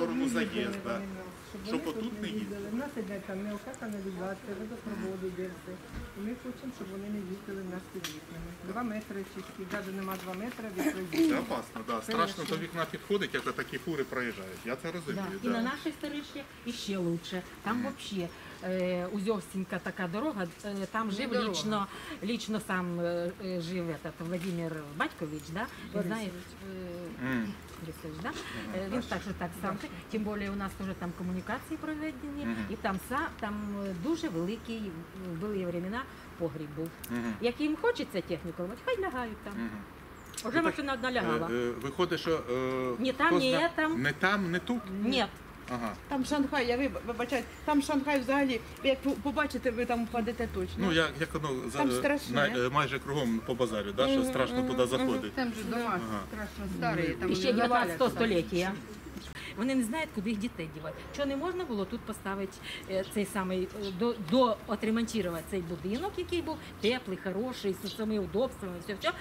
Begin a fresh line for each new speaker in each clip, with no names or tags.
сторону заїзду,
щоб
отут не
їздили. У нас іде там мелка каналізація, водопроводи. І ми хочемо, щоб вони не їздили в нас під вікнами. Два метри чисті, навіть нема два метри від
Це опасно, да. страшно до вікна підходить, як такі фури проїжджають. Я це
Да.
розумію.
І на нашій сторічці іще краще. Там взагалі е, така дорога, е, там жив лічно, лічно сам е, жив этот, Владимир Батькович, да? Ви знаєте, да? Він також так сам. Тим більше у нас теж там комунікації проведені, і там са- там дуже великий, в були времена погріб був.
Мгм.
Як їм хочеться техніку, хай лягають там. Вже
Ну,
машина одна лягала.
Виходить, що е,
Ні там, ні
зна-
там.
не там, не тут.
Ні,
Ага.
Там Шанхай, я виб- вибачаю, там Шанхай взагалі, як ви побачите, ви там впадете точно.
Ну як, як воно за-
Там страшне.
на- е, майже кругом по базарю, да, що страшно туди заходити.
Там же дома
Ага.
страшно старі, там
ще 19 століття. Вони не знають, куди їх дітей дівати. Що не можна було тут поставити е, цей самий е, до, до отремонтувати цей будинок, який був теплий, хороший, з усіми удобствами, все, все.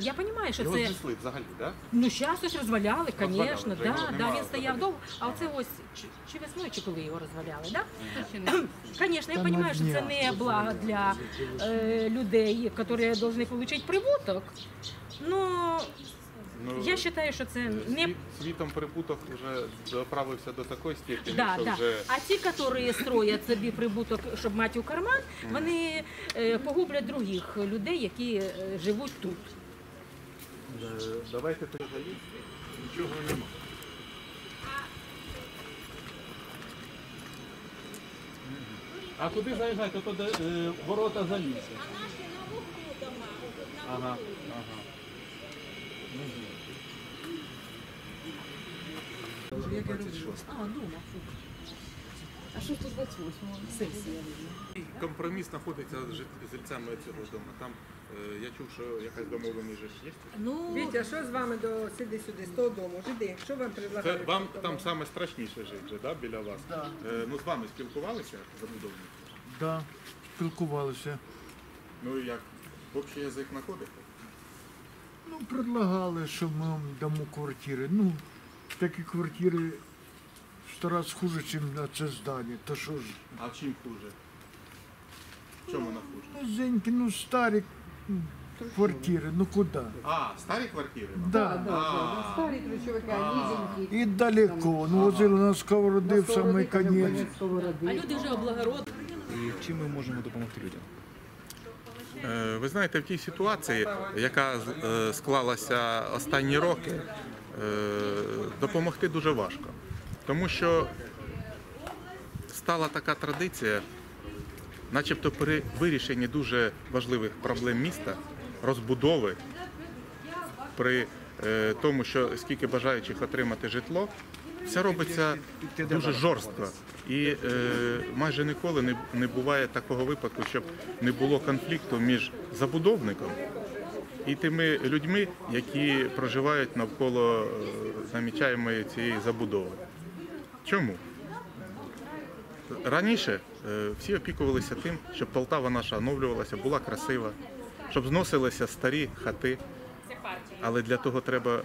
Я розумію, що
Його
це
знесли взагалі, так?
ну зараз ось розваляли, звісно, да, да, він стояв довго, а оце ось чи, чи весною, чи коли його розваляли, да? Звісно, я розумію, що це не благо для е, людей, які повинні отримати прибуток. Ну,
Ну,
я вважаю, що це не
сві- світом прибуток вже доправився до такої степені,
Да,
що
да.
вже
А ті, які строять собі прибуток, щоб мати у карман, вони е, погублять других людей, які е, живуть тут.
Е, Давайте тоді. Нічого нема.
А куди заїжджати? То де, е, ворота за лісом.
Ага, ага.
А, дома.
А що 128-го?
Сесія.
Компроміс знаходиться з жит- жильцями цього дому. Там е, я чув, що якась домовленість же ж є.
Ну,
Вітя, що з вами до сиди сюди, з того дому? Жиди, що вам
Це
предлагають?
вам там саме страшніше жити, же, да, біля вас. Е, ну з вами спілкувалися забудовники?
Да, спілкувалися.
Ну і як? Общий язик знаходите?
Ну, предлагали, що ми вам дамо квартири. Ну, такі квартири в сто раз хуже, ніж на це здання. То що ж,
А чим хуже? В чому вона хуже?
низенькі, ну старі квартири, ну куди?
А, старі квартири?
Да.
А,
Старі ключовики, низенькі.
І далеко. Ну, возили на сковороди в самий кінець.
а люди вже облагородили.
І чим ми можемо допомогти людям?
Е, Ви знаєте, в тій ситуації, яка е, склалася останні роки, допомогти дуже важко. Тому що стала така традиція, начебто при вирішенні дуже важливих проблем міста, розбудови, при е, тому, що скільки бажаючих отримати житло, все робиться дуже жорстко. І е, майже ніколи не, не буває такого випадку, щоб не було конфлікту між забудовником і тими людьми, які проживають навколо е, намічаємої цієї забудови. Чому? Раніше е, всі опікувалися тим, щоб Полтава наша оновлювалася, була красива, щоб зносилися старі хати. Але для того треба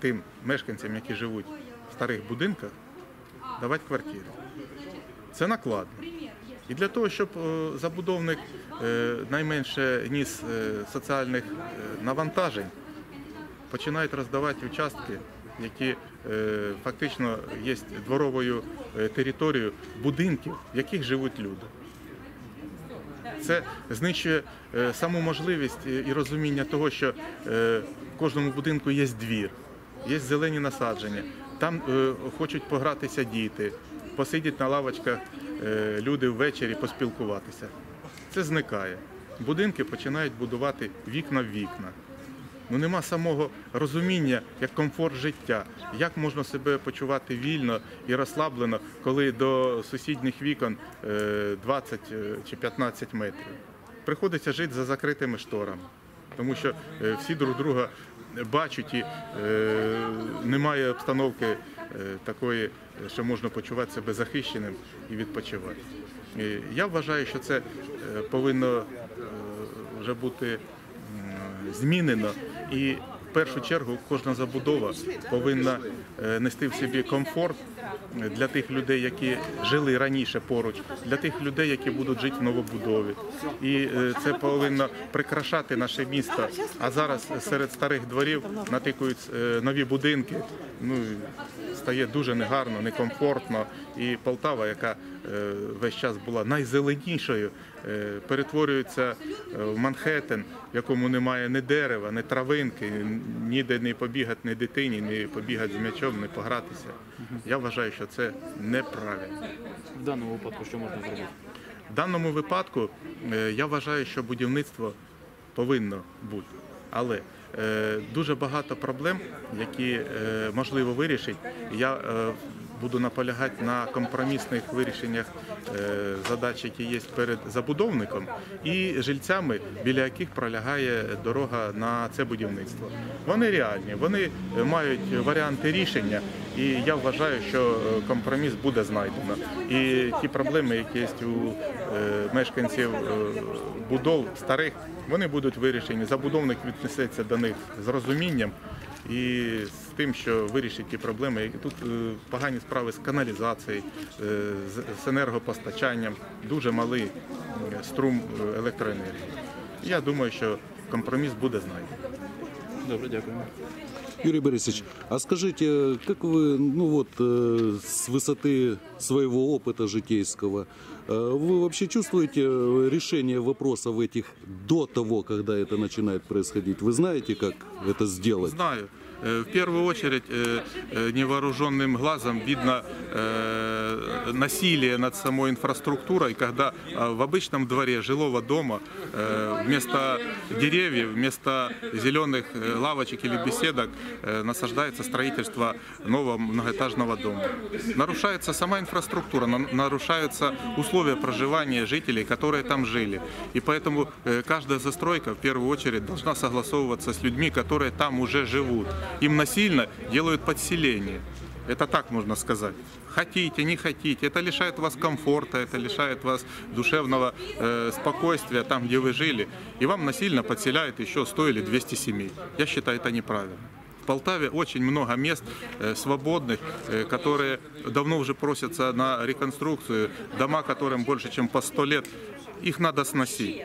тим мешканцям, які живуть в старих будинках, давати квартири. Це накладно. І для того, щоб е, забудовник е, найменше ніс е, соціальних навантажень, починають роздавати участки, які фактично є дворовою територією будинків, в яких живуть люди. Це знищує саму можливість і розуміння того, що в кожному будинку є двір, є зелені насадження. Там хочуть погратися діти, посидіти на лавочках люди ввечері, поспілкуватися. Це зникає. Будинки починають будувати вікна в вікна. Ну нема самого розуміння, як комфорт життя, як можна себе почувати вільно і розслаблено, коли до сусідніх вікон е, 20 е, чи 15 метрів. Приходиться жити за закритими шторами, тому що е, всі друг друга бачать і е, немає обстановки е, такої, що можна почувати себе захищеним і відпочивати. Я вважаю, що це е, повинно вже бути змінено і в першу чергу кожна забудова повинна нести в собі комфорт для тих людей, які жили раніше поруч, для тих людей, які будуть жити в новобудові. І е, це повинно прикрашати наше місто. А зараз серед старих дворів натикують е, нові будинки. Ну стає дуже негарно, некомфортно. І Полтава, яка е, весь час була найзеленішою, е, перетворюється е, в Манхеттен, в якому немає ні дерева, ні травинки, ніде не побігати ні дитині, ні побігати з м'ячом, не погратися. Я вважаю, що це неправильно.
В даному випадку що можна зробити?
В даному випадку я вважаю, що будівництво повинно бути. Але дуже багато проблем, які е, можливо вирішити. Я е, буду наполягати на компромісних вирішеннях е, задач, які є перед забудовником і жильцями, біля яких пролягає дорога на це будівництво. Вони реальні, вони мають варіанти рішення, і я вважаю, що е, компроміс буде знайдено. І ті проблеми, які є у е, мешканців будов старих, вони будуть вирішені. Забудовник віднесеться до них з розумінням і з тим, що вирішить ті проблеми. які Тут е, погані справи з каналізацією, е, з- з енергопостачанням, дуже малий е, струм е, електроенергії. Я думаю, що компроміс буде знайдений.
Добре, дякую.
Юрий Борисович, а скажите, как вы, ну вот, э, с высоты своего опыта житейского, э, вы вообще чувствуете э, решение вопросов этих до того, когда это начинает происходить? Вы знаете, как это сделать?
Знаю. В первую очередь невооруженным глазом видно насилие над самой инфраструктурой, когда э, в обычном дворе жилого дома э, вместо деревьев, вместо зеленых э, лавочек или беседок э, насаждается строительство нового многоэтажного дома. Нарушается сама инфраструктура, на- нарушаются условия проживания жителей, которые там жили. И поэтому каждая застройка в первую очередь должна согласовываться с людьми, которые там уже живут. Им насильно делают подселение. Это так можно сказать. Хотите, не хотите, это лишает вас комфорта, это лишает вас душевного э, спокойствия там, где вы жили. И вам насильно подселяют еще 100 или 200 семей. Я считаю это неправильно. В Полтаве очень много мест э, свободных, э, которые давно уже просятся на реконструкцию. Дома, которым больше, чем по 100 лет, их надо сносить.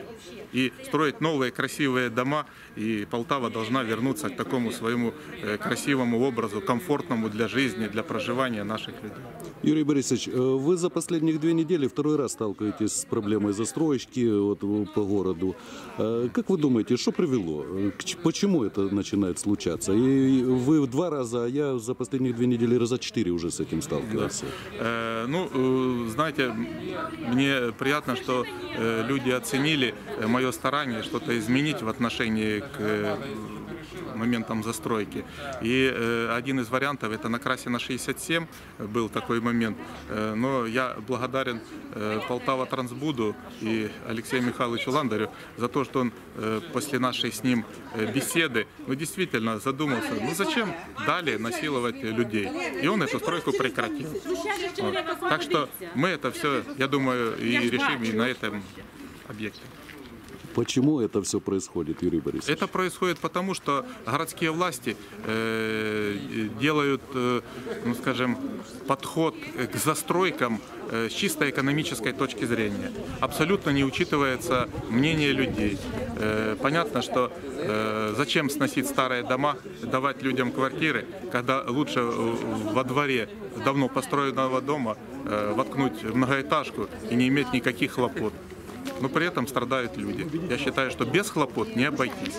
И строить новые красивые дома. И Полтава должна вернуться к такому своему э, красивому образу, комфортному для жизни, для проживания наших людей.
Юрий Борисович, э, вы за последних две недели второй раз сталкиваетесь с проблемой застройки вот, э, по городу. Как вы думаете, что привело? Почему это начинает случаться? И вы в два раза, а я за последних две недели раза четыре уже с этим сталкивался.
Э, Ну, знаете, мне приятно, что люди оценили э, мое старание что-то изменить в отношении к моментам застройки. И э, один из вариантов это на Красина 67 был такой момент. Э, Но я благодарен э, Полтава Трансбуду и Алексею Михайловичу Ландарю за то, что он э, после нашей с ним э, беседы, ну действительно задумался, ну зачем далее насиловать людей. И он эту стройку прекратил. Вот. Так что мы это все, я думаю, и решим и на этом объекте.
Почему это все происходит, Юрий Борисович?
Это происходит потому, что городские власти э, делают, э, ну скажем, подход к застройкам э, с чисто экономической точки зрения. Абсолютно не учитывается мнение людей. Э, понятно, что э, зачем сносить старые дома, давать людям квартиры, когда лучше во дворе давно построенного дома э, воткнуть многоэтажку и не иметь никаких хлопот. Но при этом страдают люди. Я считаю, что без хлопот не обойтись.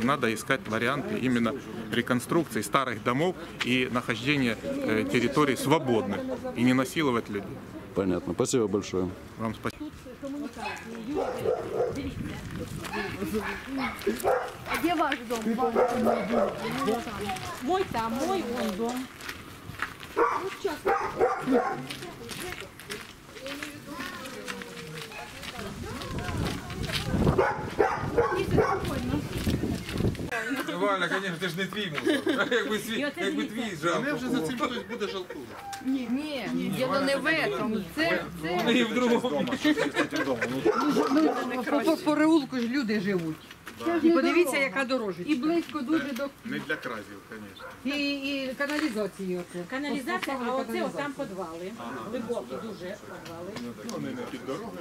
И надо искать варианты именно реконструкции старых домов и нахождения э, территорий свободных и не насиловать людей.
Понятно. Спасибо большое.
Вам спасибо.
Где ваш дом?
Мой там, мой вон дом.
Валя, звісно, це ж не твій мусор. Якби свій, якби твій жалко.
вже за цим хтось буде жалкувати.
Ні, діло не в этом. Це, це
І в другому.
ну, по, по переулку ж люди живуть. І подивіться, яка дорожечка.
І близько дуже до
Не для кразів, звісно.
І, і каналізації оце.
Каналізація, а оце
каналізацію.
там підвали. Глибокі дуже підвали.
Ну, не під дорогою.